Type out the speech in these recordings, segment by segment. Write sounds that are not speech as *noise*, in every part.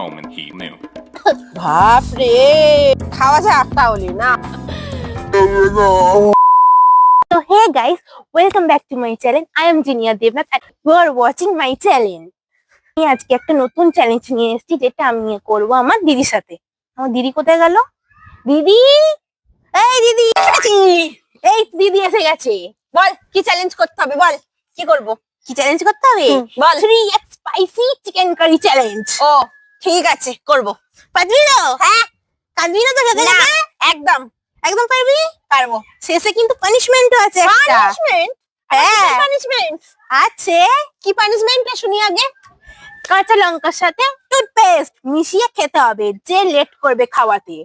moment, he knew. বাপরে! খাওয়া যাক তাহলে না? So hey guys, welcome back to my channel. I am Jinia Devnath and you are watching my channel. আমি আজকে একটা নতুন চ্যালেঞ্জ নিয়ে এসেছি যেটা আমি করব আমার দিদির সাথে। আমার দিদি কোথায় গেল? দিদি? এই দিদি এসেছি। এই দিদি এসে গেছে। বল কি চ্যালেঞ্জ করতে হবে? বল কি করব? কি চ্যালেঞ্জ করতে হবে? বল। Three X spicy chicken curry challenge ও ঠিক আছে করব। পারবি না হ্যাঁ। পারবি না তো না। একদম। একদম পারবি? পারব। শেষে কিন্তু পানিশমেন্টও আছে একটা। পানিশমেন্ট হ্যাঁ। পানিশমেন্ট আছে। কি পানিশমেন্ট শুনি আগে? কাঁচা লঙ্কার সাথে টুথপেস্ট মিশিয়ে খেতে হবে যে লেট করবে খাওয়াতে।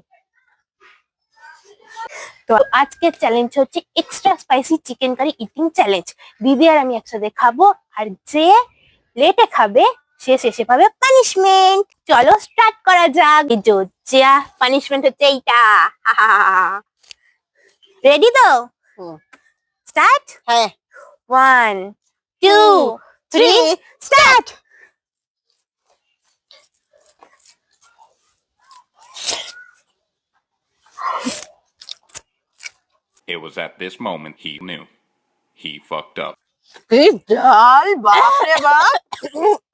তো আজকের চ্যালেঞ্জ হচ্ছে extra spicy chicken curry eating challenge দিদি আর আমি একসাথে খাব আর যে লেটে খাবে সে শেষে পাবে পানিশমেন্ট চলো স্টার্ট করা যাক। এই পানিশমেন্ট হচ্ছে এইটা। *laughs* রেডি তো? স্টার্ট হ্যাঁ। One two three start It was at this moment he knew. He fucked up. কি ডাল বাপ। *laughs*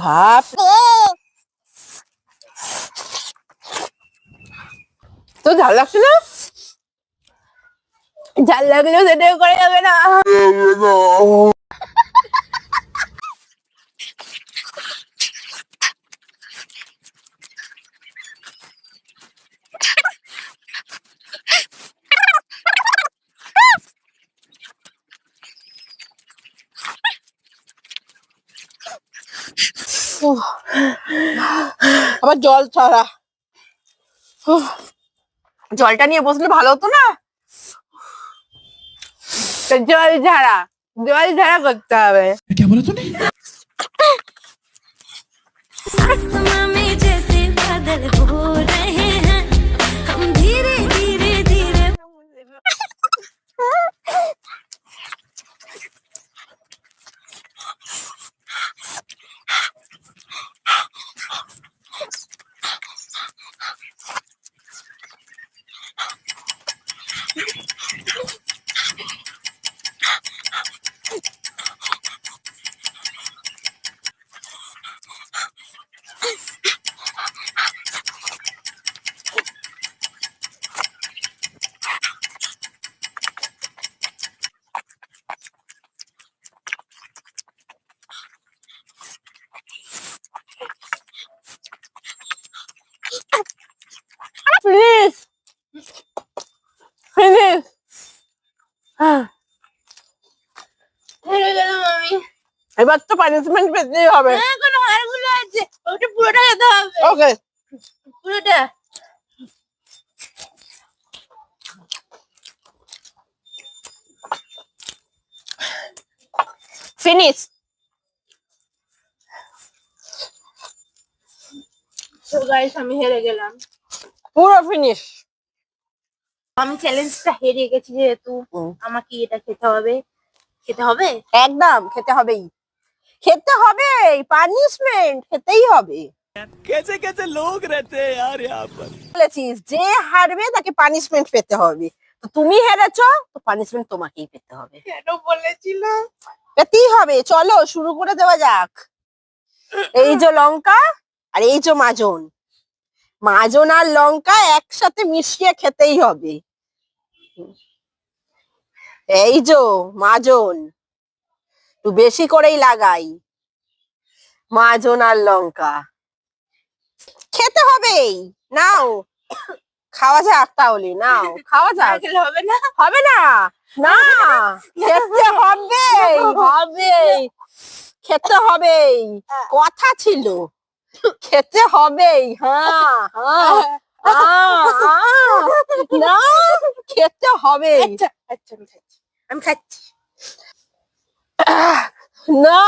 বাপ তো ঝাল লাগছে না? ঝাল লাগলেও সেটাও করে যাবে না। আবার জল ছড়া জলটা নিয়ে বসলে ভালো হতো না জল ঝাড়া জল ঝাড়া করতে হবে কেমন তুমি এবার তো পানিশমেন্ট পেতেই হবে। এখনও হাড়গুলো আছে। ওটা পুরোটা খেতে হবে। ওকে। পুরোটা। ফিনিশ তো গাইস আমি হেরে গেলাম। পুরো ফিনিশ আমি চ্যালেঞ্জটা হেরে গেছি যেহেতু আমাকে এটা খেতে হবে। খেতে হবে? একদম খেতে হবেই। খেতে হবে পানিশমেন্ট খেতেই হবে। কেসে কেসে লোক রেতে আর বলেছিস যে হারবে তাকে পানিশমেন্ট পেতে হবে। তো তুমি হেরেছো তো পানিশমেন্ট তোমাকেই পেতে হবে। কেন বলেছিল? পেতেই হবে চলো শুরু করে দেওয়া যাক। এই যে লঙ্কা আর এই যে মাজন। মাজন আর লঙ্কা একসাথে মিশিয়ে খেতেই হবে। এই যে মাজন। একটু বেশি করেই লাগাই। মাজন আর লঙ্কা। খেতে হবেই। নাও। খাওয়া যাক তাহলে নাও। খাওয়া যাক। হবে না? হবে না? না। খেতে হবে হবে খেতে হবেই। কথা ছিল। খেতে হবেই। হ্যাঁ হ্যাঁ হ্যাঁ, হ্যাঁ। না খেতে হবে আচ্ছা আচ্ছা আমি খাচ্ছি। আমি খাচ্ছি। না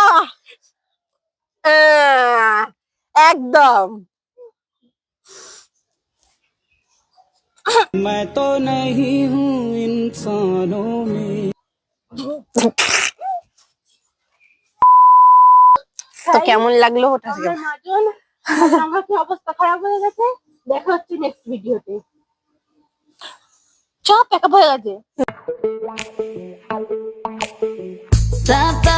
আহ, একদম मैं तो नहीं हूँ इंसानों में তো কেমন লাগলো ওটা থেকে আমার মাজন আমার কি অবস্থা খারাপ হয়ে গেছে দেখা হচ্ছে নেক্সট ভিডিওতে সব প্যাকআপ হয়ে গেছে Stop